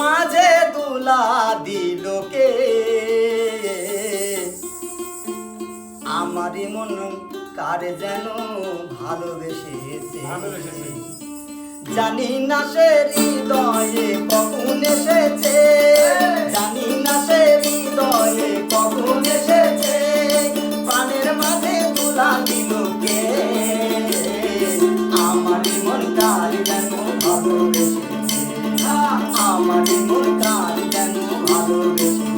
মাঝে দুলা দিলকে আমারই মন কার যেন ভালোবেসেছে? জানি না সে হৃদয়ে কখন এসেছে। জানি না সে হৃদয়ে কখন এসেছে। পানের মাঝে তুলা দিলকে আমারই মন কার যেন ভালোবেসে ఆ మడి కాలికను అదువేసు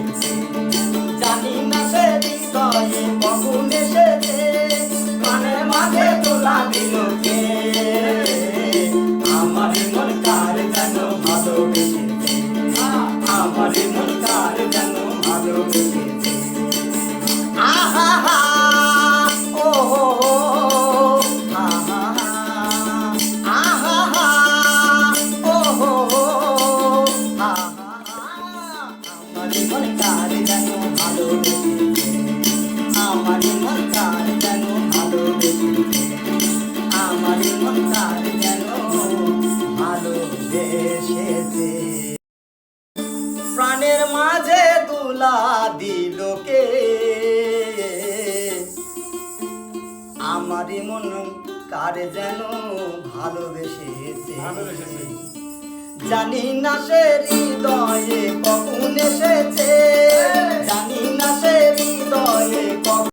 Thank you. আমারই মন কারে যেন ভালোবেসেছে? জানি না সে হৃদয়ে কখন এসেছে। হ্যাঁ। জানি না সে